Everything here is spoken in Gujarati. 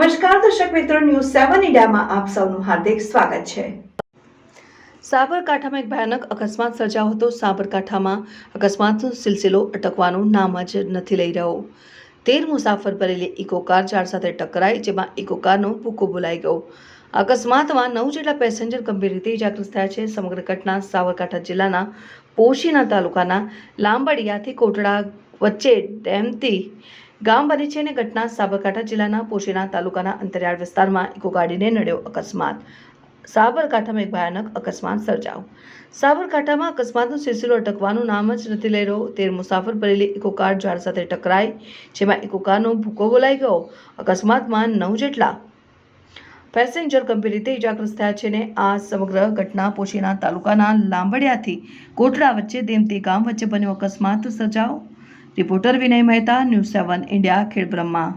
મિત્રો ન્યૂઝ સેવન ઇન્ડિયામાં આપ સૌનું હાર્દિક સ્વાગત છે. સાબરકાંઠામાં એક ભયાનક અકસ્માત સર્જાયો હતો. સાબરકાંઠામાં અકસ્માતનો સિલસિલો અટકવાનું નામ જ નથી લઈ રહ્યો. તેર મુસાફર ભરેલી ઇકો કાર ઝાડ સાથે ટકરાઈ, જેમાં ઇકો કારનો ભૂકો બોલાઈ ગયો. અકસ્માતમાં નવ જેટલા પેસેન્જર ગંભીર રીતે ઇજાગ્રસ્ત થયા છે. સમગ્ર ઘટના સાબરકાંઠા જિલ્લાના પોશીના તાલુકાના લાંબડિયાથી કોટડા વચ્ચે ડેમથી ગામ બની છે અને ઘટના સાબરકાંઠા જિલ્લાના પોશીના તાલુકાના અંતરિયાળ વિસ્તારમાં ઇકો ગાડીને નડ્યો અકસ્માત. સાબરકાંઠામાં એક ભયાનક અકસ્માત સર્જાયો. સાબરકાંઠામાં અકસ્માતનો સિલસિલો અટકવાનું નામ જ નથી લઈ રહ્યો. તેર મુસાફર ભરેલી ઇકો કાર ઝાડ સાથે ટકરાઈ, જેમાં ઇકો કારનો ભૂકો બોલાઈ ગયો. અકસ્માતમાં નવ જેટલા પેસેન્જર ગંભીર રીતે ઇજાગ્રસ્ત થયા છે ને આ સમગ્ર ઘટના પોશીના તાલુકાના લાંબડિયાથી કોટડા વચ્ચે દેમતી ગામ વચ્ચે બન્યો અકસ્માત સર્જાયો. Reporter Vinay Mehta news seven India Khedbrahma.